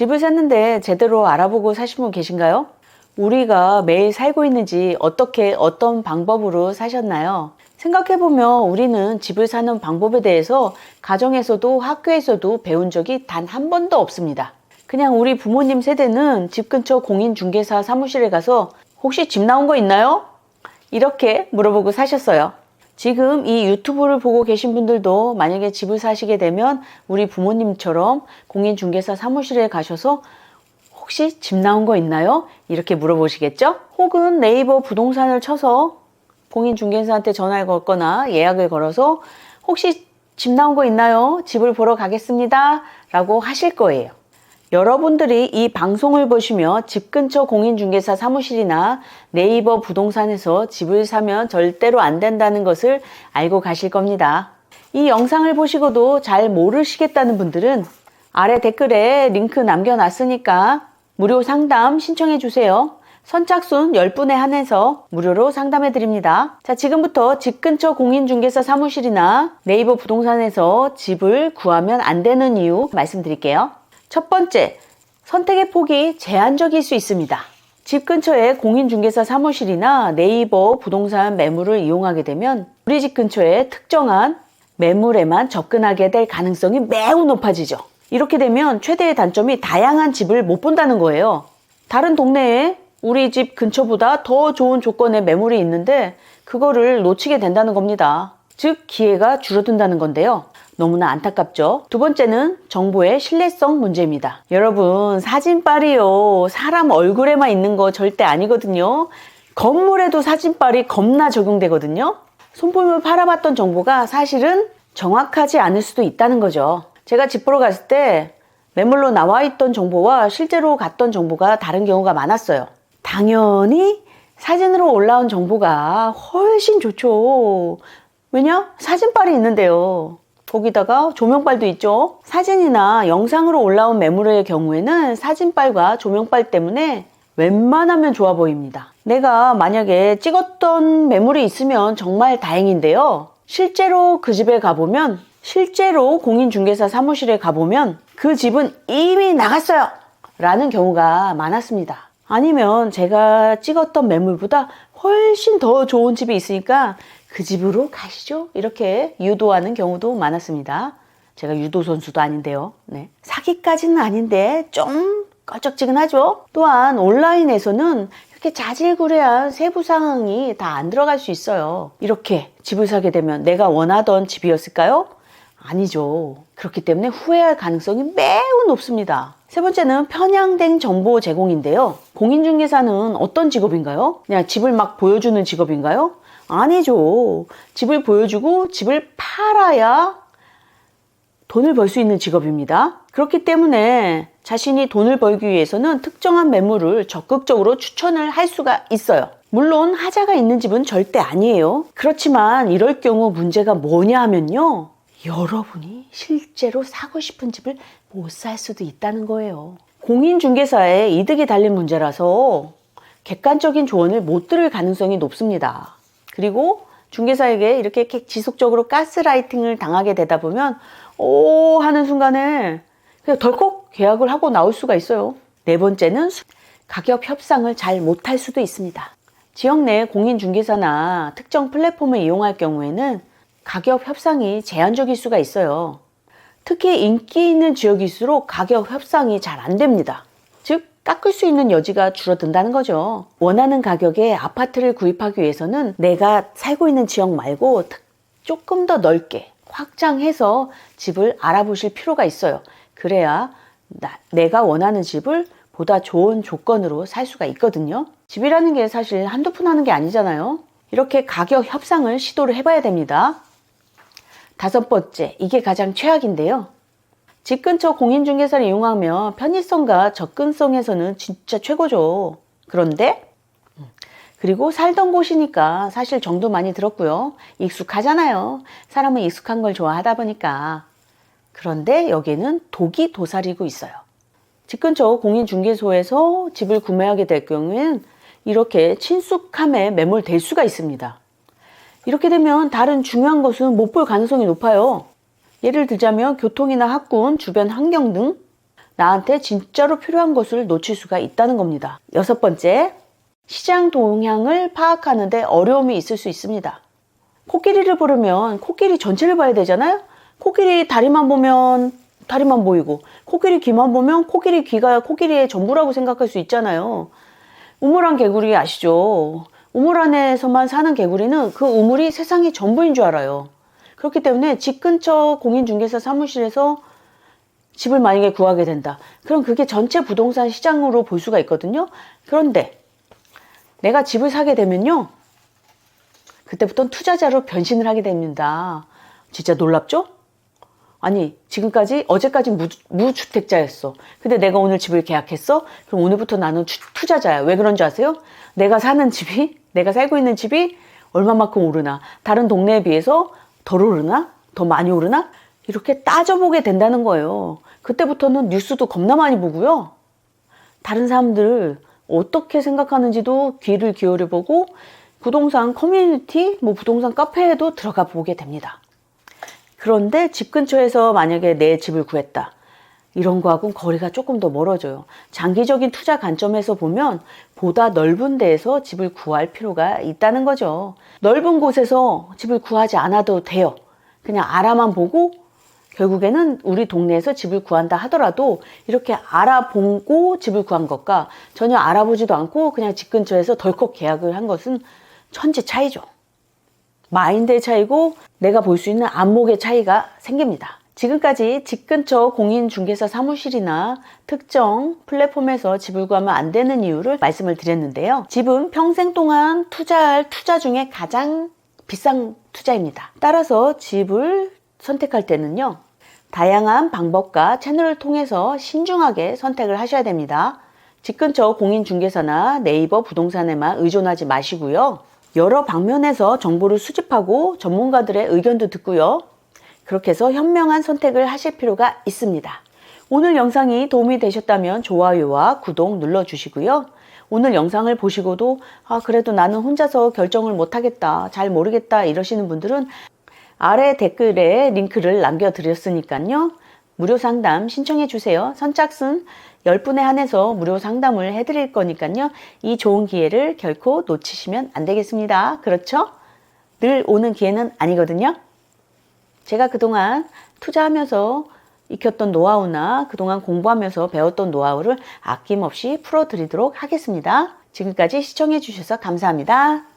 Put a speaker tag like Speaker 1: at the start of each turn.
Speaker 1: 집을 샀는데 제대로 알아보고 사신 분 계신가요? 우리가 매일 살고 있는지 어떻게 어떤 방법으로 사셨나요? 생각해보면 우리는 집을 사는 방법에 대해서 가정에서도 학교에서도 배운 적이 단 한 번도 없습니다. 그냥 우리 부모님 세대는 집 근처 공인중개사 사무실에 가서 혹시 집 나온 거 있나요? 이렇게 물어보고 사셨어요. 지금 이 유튜브를 보고 계신 분들도 만약에 집을 사시게 되면 우리 부모님처럼 공인중개사 사무실에 가셔서 혹시 집 나온 거 있나요? 이렇게 물어보시겠죠? 혹은 네이버 부동산을 쳐서 공인중개사한테 전화를 걸거나 예약을 걸어서 혹시 집 나온 거 있나요? 집을 보러 가겠습니다. 라고 하실 거예요. 여러분들이 이 방송을 보시며 집 근처 공인중개사 사무실이나 네이버 부동산에서 집을 사면 절대로 안 된다는 것을 알고 가실 겁니다. 이 영상을 보시고도 잘 모르시겠다는 분들은 아래 댓글에 링크 남겨놨으니까 무료 상담 신청해 주세요. 선착순 10분에 한해서 무료로 상담해 드립니다. 자, 지금부터 집 근처 공인중개사 사무실이나 네이버 부동산에서 집을 구하면 안 되는 이유 말씀드릴게요. 첫 번째, 선택의 폭이 제한적일 수 있습니다. 집 근처에 공인중개사 사무실이나 네이버 부동산 매물을 이용하게 되면 우리 집 근처에 특정한 매물에만 접근하게 될 가능성이 매우 높아지죠. 이렇게 되면 최대의 단점이 다양한 집을 못 본다는 거예요. 다른 동네에 우리 집 근처보다 더 좋은 조건의 매물이 있는데 그거를 놓치게 된다는 겁니다. 즉 기회가 줄어든다는 건데요. 너무나 안타깝죠. 두 번째는 정보의 신뢰성 문제입니다. 여러분 사진빨이요 사람 얼굴에만 있는 거 절대 아니거든요. 건물에도 사진빨이 겁나 적용되거든요. 손품을 팔아봤던 정보가 사실은 정확하지 않을 수도 있다는 거죠. 제가 집 보러 갔을 때 매물로 나와 있던 정보와 실제로 갔던 정보가 다른 경우가 많았어요. 당연히 사진으로 올라온 정보가 훨씬 좋죠. 왜냐? 사진빨이 있는데요. 거기다가 조명빨도 있죠. 사진이나 영상으로 올라온 매물의 경우에는 사진빨과 조명빨 때문에 웬만하면 좋아 보입니다. 내가 만약에 찍었던 매물이 있으면 정말 다행인데요. 실제로 그 집에 가보면, 실제로 공인중개사 사무실에 가보면 그 집은 이미 나갔어요! 라는 경우가 많았습니다. 아니면 제가 찍었던 매물보다 훨씬 더 좋은 집이 있으니까 그 집으로 가시죠. 이렇게 유도하는 경우도 많았습니다. 제가 유도 선수도 아닌데요. 네. 사기까지는 아닌데 좀 껄쩍지근하죠. 또한 온라인에서는 이렇게 자질구레한 세부 사항이 다 안 들어갈 수 있어요. 이렇게 집을 사게 되면 내가 원하던 집이었을까요? 아니죠. 그렇기 때문에 후회할 가능성이 매우 높습니다. 세 번째는 편향된 정보 제공인데요. 공인중개사는 어떤 직업인가요? 그냥 집을 막 보여주는 직업인가요? 아니죠. 집을 보여주고 집을 팔아야 돈을 벌 수 있는 직업입니다. 그렇기 때문에 자신이 돈을 벌기 위해서는 특정한 매물을 적극적으로 추천을 할 수가 있어요. 물론 하자가 있는 집은 절대 아니에요. 그렇지만 이럴 경우 문제가 뭐냐 하면요. 여러분이 실제로 사고 싶은 집을 못 살 수도 있다는 거예요. 공인중개사에 이득이 달린 문제라서 객관적인 조언을 못 들을 가능성이 높습니다. 그리고 중개사에게 이렇게 지속적으로 가스라이팅을 당하게 되다 보면 오 하는 순간에 그냥 덜컥 계약을 하고 나올 수가 있어요. 네 번째는 가격 협상을 잘 못할 수도 있습니다. 지역 내 공인 중개사나 특정 플랫폼을 이용할 경우에는 가격 협상이 제한적일 수가 있어요. 특히 인기 있는 지역일수록 가격 협상이 잘 안 됩니다. 즉, 깎을 수 있는 여지가 줄어든다는 거죠. 원하는 가격에 아파트를 구입하기 위해서는 내가 살고 있는 지역 말고 조금 더 넓게 확장해서 집을 알아보실 필요가 있어요. 그래야 나, 내가 원하는 집을 보다 좋은 조건으로 살 수가 있거든요. 집이라는 게 사실 한두 푼 하는 게 아니잖아요. 이렇게 가격 협상을 시도를 해봐야 됩니다. 다섯 번째, 이게 가장 최악인데요. 집 근처 공인중개사를 이용하면 편의성과 접근성에서는 진짜 최고죠. 그런데 그리고 살던 곳이니까 사실 정도 많이 들었고요. 익숙하잖아요. 사람은 익숙한 걸 좋아하다 보니까. 그런데 여기에는 독이 도사리고 있어요. 집 근처 공인중개소에서 집을 구매하게 될 경우에는 이렇게 친숙함에 매몰될 수가 있습니다. 이렇게 되면 다른 중요한 것은 못 볼 가능성이 높아요. 예를 들자면 교통이나 학군, 주변 환경 등 나한테 진짜로 필요한 것을 놓칠 수가 있다는 겁니다. 여섯 번째, 시장 동향을 파악하는데 어려움이 있을 수 있습니다. 코끼리를 보려면 코끼리 전체를 봐야 되잖아요? 코끼리 다리만 보면 다리만 보이고, 코끼리 귀만 보면 코끼리 귀가 코끼리의 전부라고 생각할 수 있잖아요. 우물안 개구리 아시죠? 우물 안에서만 사는 개구리는 그 우물이 세상의 전부인 줄 알아요. 그렇기 때문에 집 근처 공인중개사 사무실에서 집을 만약에 구하게 된다. 그럼 그게 전체 부동산 시장으로 볼 수가 있거든요. 그런데 내가 집을 사게 되면요. 그때부터는 투자자로 변신을 하게 됩니다. 진짜 놀랍죠? 아니, 지금까지, 어제까지 무, 무주택자였어. 근데 내가 오늘 집을 계약했어? 그럼 오늘부터 나는 투, 투자자야. 왜 그런 줄 아세요? 내가 사는 집이, 내가 살고 있는 집이 얼마만큼 오르나? 다른 동네에 비해서 덜 오르나? 더 많이 오르나? 이렇게 따져보게 된다는 거예요. 그때부터는 뉴스도 겁나 많이 보고요. 다른 사람들 어떻게 생각하는지도 귀를 기울여 보고 부동산 커뮤니티, 뭐 부동산 카페에도 들어가 보게 됩니다. 그런데 집 근처에서 만약에 내 집을 구했다. 이런 거하고는 거리가 조금 더 멀어져요. 장기적인 투자 관점에서 보면 보다 넓은 데에서 집을 구할 필요가 있다는 거죠. 넓은 곳에서 집을 구하지 않아도 돼요. 그냥 알아만 보고 결국에는 우리 동네에서 집을 구한다 하더라도 이렇게 알아보고 집을 구한 것과 전혀 알아보지도 않고 그냥 집 근처에서 덜컥 계약을 한 것은 천지 차이죠. 마인드의 차이고 내가 볼 수 있는 안목의 차이가 생깁니다. 지금까지 집 근처 공인중개사 사무실이나 특정 플랫폼에서 집을 구하면 안 되는 이유를 말씀을 드렸는데요. 집은 평생 동안 투자할 투자 중에 가장 비싼 투자입니다. 따라서 집을 선택할 때는요. 다양한 방법과 채널을 통해서 신중하게 선택을 하셔야 됩니다. 집 근처 공인중개사나 네이버 부동산에만 의존하지 마시고요. 여러 방면에서 정보를 수집하고 전문가들의 의견도 듣고요. 그렇게 해서 현명한 선택을 하실 필요가 있습니다. 오늘 영상이 도움이 되셨다면 좋아요와 구독 눌러주시고요. 오늘 영상을 보시고도 아 그래도 나는 혼자서 결정을 못하겠다 잘 모르겠다 이러시는 분들은 아래 댓글에 링크를 남겨드렸으니까요. 무료 상담 신청해 주세요. 선착순 10분에 한해서 무료 상담을 해드릴 거니까요. 이 좋은 기회를 결코 놓치시면 안 되겠습니다. 그렇죠? 늘 오는 기회는 아니거든요. 제가 그동안 투자하면서 익혔던 노하우나 그동안 공부하면서 배웠던 노하우를 아낌없이 풀어드리도록 하겠습니다. 지금까지 시청해 주셔서 감사합니다.